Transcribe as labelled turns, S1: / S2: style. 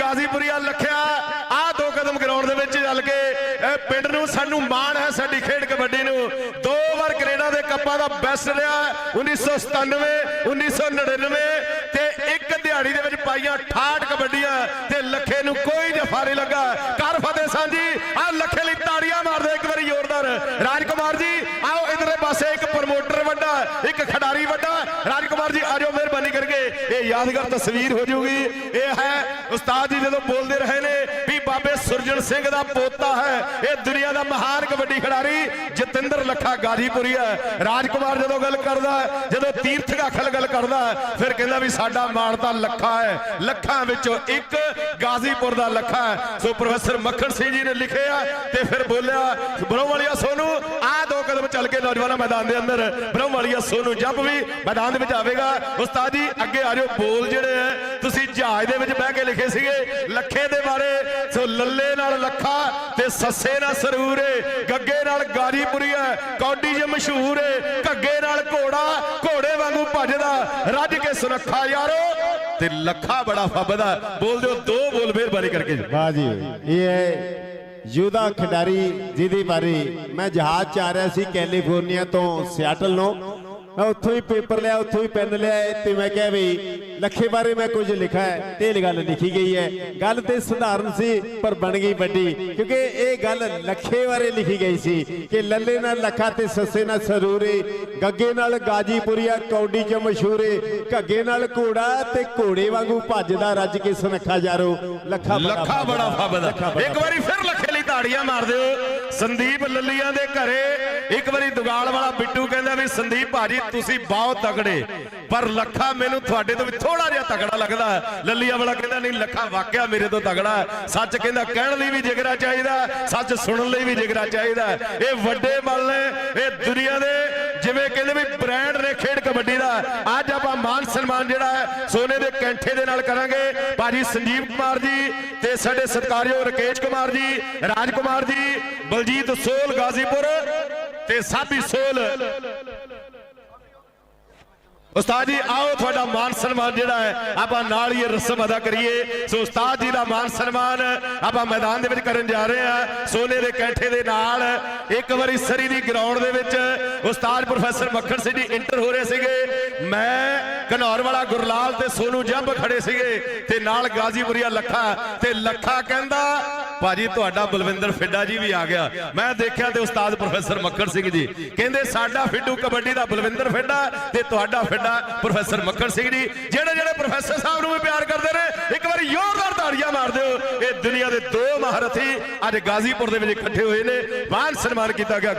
S1: ਗਾਜ਼ੀਪੁਰੀਆ ਲਖਿਆ। ਆਹ ਦੋ ਕਦਮ ਗਰਾਊਂਡ ਦੇ ਵਿੱਚ ਚੱਲ ਕੇ, ਇਹ ਪਿੰਡ ਨੂੰ ਸਾਨੂੰ ਮਾਣ ਹੈ ਸਾਡੀ ਖੇਡ ਕਬੱਡੀ ਨੂੰ। ਦੋ ਵਾਰ ਕੈਨੇਡਾ ਦੇ ਕੱਪਾਂ ਦਾ ਬੈਸਟ ਰਿਹਾ 1997 1999 ਤੇ ਇੱਕ ਦਿਹਾੜੀ ਦੇ ਵਿੱਚ ਪਾਈਆਂ 68 ਕਬੱਡੀਆਂ ਤੇ ਲੱਖੇ ਨੂੰ ਕੋਈ ਜਫਾ ਨਹੀਂ ਲੱਗਾ। ਕਰ ਫਤਿਹ ਸਾਂਝੀ ਆਹ ਲੱਖੇ ਲਈ ਤਾੜੀਆਂ ਮਾਰਦੇ ਇੱਕ ਵਾਰੀ ਜ਼ੋਰਦਾਰ। ਰਾਜਕੁਮਾਰ ਜੀ, ਆਓ ਇਧਰਲੇ ਪਾਸੇ ਇੱਕ ਪ੍ਰਮੋਟਰ ਵੱਡਾ, ਇੱਕ ਖਿਡਾਰੀ ਵੱਡਾ। ਰਾਜਕੁਮਾਰ ਜੀ ਆਜੋ ਮਿਹਰਬਾਨੀ ਕਰਕੇ। ਇਹ ਯਾਦਗਾਰ ਤਸਵੀਰ ਹੋ ਜੂਗੀ ਇਹ ਉਸਤਾਦ ਜੀ ਜਦੋਂ ਬੋਲਦੇ ਰਹੇ ਨੇ ਵੀ ਬਾਬੇ ਸੁਰਜਣ ਸਿੰਘ ਦਾ ਪੋਤਾ ਹੈ ਇਹ ਦੁਨੀਆ ਦਾ ਮਹਾਨ ਕਬੱਡੀ ਖਿਡਾਰੀ ਜਤਿੰਦਰ ਲੱਖਾ ਗਾਜੀਪੁਰੀ ਹੈ। ਰਾਜਕੁਮਾਰ ਜਦੋਂ ਗੱਲ ਕਰਦਾ ਹੈ, ਜਦੋਂ ਤੀਰਥ ਗਾਖਲ ਗੱਲ ਕਰਦਾ ਹੈ, ਫਿਰ ਕਹਿੰਦਾ ਵੀ ਸਾਡਾ ਮਾਣ ਤਾਂ ਲੱਖਾ ਹੈ। ਲੱਖਾਂ ਵਿੱਚੋਂ ਇੱਕ ਗਾਜ਼ੀਪੁਰ ਦਾ ਲੱਖਾ ਹੈ। ਸੋ ਪ੍ਰੋਫੈਸਰ ਮੱਖਣ ਸਿੰਘ ਜੀ ਨੇ ਲਿਖਿਆ ਤੇ ਫਿਰ ਬੋਲਿਆ ਬਰੋਂ ਵਾਲੀਆ ਸੋਨੂ ਆ ਦੋ ਕਦਮ ਚੱਲ ਕੇ ਨੌਜਵਾਨਾਂ ਮੈਦਾਨ ਦੇ ਅੰਦਰ ਬਰੋਂ ਵਾਲੀਆ ਸੋਨੂ ਜੰਪ ਵੀ ਮੈਦਾਨ ਦੇ ਵਿੱਚ ਆਵੇਗਾ। ਉਸਤਾਦ ਜੀ ਅੱਗੇ ਆ ਜਾਓ ਬੋਲ ਜਿਹੜੇ ਹੈ ਤੁਸੀਂ ਜਹਾਜ਼ ਦੇ ਵਿੱਚ ਬਹਿ ਕੇ ਲਿਖੇ ਸੀਗੇ, ਲੱਖੇ ਦੇ ਬਾਰੇ ਸੋ ਲੱਲੇ ਨਾਲ ਲੱਖਾ ਤੇ ਸੱਸੇ ਨਾਲ ਸਰੂਰ ਏ। ਗੱਗੇ ਨਾਲ ਗਾਜੀਪੁਰੀ ਹੈ ਕੌਡੀ ਜੇ ਮਸ਼ਹੂਰ ਏ। ਘੱਗੇ ਨਾਲ ਘੋੜਾ, ਘੋੜੇ ਵਾਂਗੂ ਭੱਜਦਾ। ਰੱਜ ਕੇ ਸੁਨੱਖਾ ਯਾਰੋ। ਤੇ ਲੱਖਾ ਬੜਾ ਫੱਬਦਾ। ਬੋਲ ਦਿਓ, ਦੋ ਬੋਲ ਮਿਹਰਬਾਨੀ ਕਰਕੇ। ਜੀ
S2: ਵਾਹ ਜੀ, ਇਹ ਹੈ ਯੂਦਾ ਖਿਡਾਰੀ ਜਿਹਦੀ ਬਾਰੇ ਮੈਂ ਜਹਾਜ਼ ਚ ਆ ਰਿਹਾ ਸੀ ਕੈਲੀਫੋਰਨੀਆ ਤੋਂ ਸਿਆਟਲ ਨੂੰ। ਮੈਂ ਉੱਥੋਂ ਹੀ ਪੇਪਰ ਲਿਆ, ਉੱਥੋਂ ਹੀ ਪੈਨ ਲਿਆ ਤੇ ਮੈਂ ਕਿਹਾ ਵੀ ਲੱਖੇ ਬਾਰੇ ਮੈਂ ਕੁਝ ਲਿਖਿਆ ਹੈ ਤੇ ਇਹ ਗੱਲ ਲਿਖੀ ਗਈ ਹੈ। ਗੱਲ ਤੇ ਸਧਾਰਨ ਸੀ ਪਰ ਬਣ ਗਈ ਵੱਡੀ ਕਿਉਂਕਿ ਇਹ ਗੱਲ ਲੱਖੇ ਬਾਰੇ ਲਿਖੀ ਗਈ ਸੀ ਕਿ ਲੱਲੇ ਨਾਲ ਲੱਖਾ ਤੇ ਸੱਸੇ ਨਾਲ ਸਰੂਰੇ ਗੱਗੇ ਨਾਲ ਗਾਜੀਪੁਰੀਆ ਕੌਡੀ ਚ ਮਸ਼ਹੂਰੇ ਘੱਗੇ ਨਾਲ ਘੋੜਾ ਤੇ ਘੋੜੇ ਵਾਂਗੂ ਭੱਜਦਾ ਰੱਜ ਕੇ ਸੁਨੱਖਾ ਯਾਰੋ ਲੱਖਾ ਬੜਾ
S1: ਲੱਖਾ ਫੱਬਦਾ।
S2: ਲੱਖਾ
S1: ਇੱਕ ਵਾਰੀ ਫਿਰ ਲੱਖੇ ਤਾੜੀਆਂ ਮਾਰ ਦਿਓ ਸੰਦੀਪ ਲੱਲੀਆਂ ਦੇ ਘਰੇ, ਇੱਕ ਵਾਰੀ ਦੁਗਾਲ ਵਾਲਾ ਬਿੱਟੂ ਕਹਿੰਦਾ ਵੀ, ਸੰਦੀਪ ਭਾਜੀ, ਤੁਸੀਂ ਬਹੁਤ ਤਗੜੇ ਪਰ ਲੱਖਾ ਮੈਨੂੰ ਤੁਹਾਡੇ ਤੋਂ ਵੀ ਥੋੜਾ ਜਿਹਾ ਤਗੜਾ ਲੱਗਦਾ ਲੱਲੀਆਂ ਵਾਲਾ ਕਹਿੰਦਾ, ਨਹੀਂ, ਲੱਖਾ ਵਾਕਿਆ ਮੇਰੇ ਤੋਂ ਤਗੜਾ ਸੱਚ ਕਹਿੰਦਾ, ਕਹਿਣ ਲਈ ਵੀ ਜਿਗਰਾ ਚਾਹੀਦਾ, ਸੱਚ ਸੁਣਨ ਲਈ ਵੀ ਜਿਗਰਾ ਚਾਹੀਦਾ ਇਹ ਵੱਡੇ ਮੱਲ ਨੇ, ਇਹ ਦੁਨੀਆ ਦੇ ਜਿਵੇਂ ਕਹਿੰਦੇ ਵੀ ਬ੍ਰਾਂਡ ਨੇ ਖੇਡ ਕਬੱਡੀ ਦਾ, ਅੱਜ ਆਪਾਂ ਮਾਨ ਸਨਮਾਨ ਜਿਹੜਾ ਹੈ, ਸੋਨੇ ਦੇ ਕੈਂਠੇ ਦੇ ਨਾਲ ਕਰਾਂਗੇ। ਭਾਜੀ ਸੰਜੀਵ ਕੁਮਾਰ ਜੀ ਤੇ ਸਾਡੇ ਸਤਿਕਾਰਯੋਗ ਰਕੇਸ਼ ਕੁਮਾਰ ਜੀ ਰਾਜ ਕੁਮਾਰ ਜੀ, ਬਲਜੀਤ ਸੋਲ ਗਾਜ਼ੀਪੁਰ ਤੇ ਸਾਬੀ ਸੋਲ। ਉਸਤਾਦ ਜੀ, ਆਓ ਤੁਹਾਡਾ ਮਾਨ ਸਨਮਾਨ ਜਿਹੜਾ ਹੈ, ਆਪਾਂ ਨਾਲ ਹੀ ਰਸਮ ਅਦਾ ਕਰੀਏ। ਸੋ ਉਸਤਾਦ ਜੀ ਦਾ ਮਾਨ ਸਨਮਾਨ ਆਪਾਂ ਮੈਦਾਨ ਦੇ ਵਿੱਚ ਕਰਨ ਜਾ ਰਹੇ ਹਾਂ। ਸੋਨੇ ਦੇ ਕੈਂਠੇ ਦੇ ਨਾਲ, ਇੱਕ ਵਾਰੀ ਸਰੀ ਦੀ ਗਰਾਊਂਡ ਦੇ ਵਿੱਚ ਉਸਤਾਦ ਪ੍ਰੋਫੈਸਰ ਮੱਖਣ ਸਿੰਘ ਜੀ ਇੰਟਰ ਹੋ ਰਹੇ ਸੀਗੇ। ਮੈਂ ਘਨੌਰ ਵਾਲਾ ਗੁਰਲਾਲ ਤੇ ਸੋਨੂ ਜੰਬ ਖੜੇ ਸੀਗੇ ਤੇ ਨਾਲ ਗਾਜ਼ੀਪੁਰੀਆ ਲੱਖਾ, ਤੇ ਲੱਖਾ ਕਹਿੰਦਾ ਭਾਜੀ, ਤੁਹਾਡਾ ਬਲਵਿੰਦਰ ਫਿੱਡਾ ਜੀ ਵੀ ਆ ਗਿਆ। ਮੈਂ ਦੇਖਿਆ ਤੇ ਉਸਤਾਦ ਪ੍ਰੋਫੈਸਰ ਮੱਖਣ ਸਿੰਘ ਜੀ। ਕਹਿੰਦੇ, ਸਾਡਾ ਫਿੱਡੂ ਕਬੱਡੀ ਦਾ ਬਲਵਿੰਦਰ ਫਿੱਡਾ ਤੇ ਤੁਹਾਡਾ ਫਿੱਡਾ ਪ੍ਰੋਫੈਸਰ ਮੱਖਣ ਸਿੰਘ ਜੀ। ਜਿਹੜੇ ਜਿਹੜੇ ਪ੍ਰੋਫੈਸਰ ਸਾਹਿਬ ਨੂੰ ਵੀ ਪਿਆਰ ਕਰਦੇ ਨੇ, ਇੱਕ ਵਾਰੀ ਜ਼ੋਰਦਾਰ ਤਾੜੀਆਂ ਮਾਰ ਦਿਓ। ਇਹ ਦੁਨੀਆ ਦੇ ਦੋ ਮਹਾਰਥੀ ਅੱਜ ਗਾਜ਼ੀਪੁਰ ਦੇ ਵਿੱਚ ਇਕੱਠੇ ਹੋਏ ਨੇ। ਮਾਨ ਸਨਮਾਨ ਕੀਤਾ ਗਿਆ।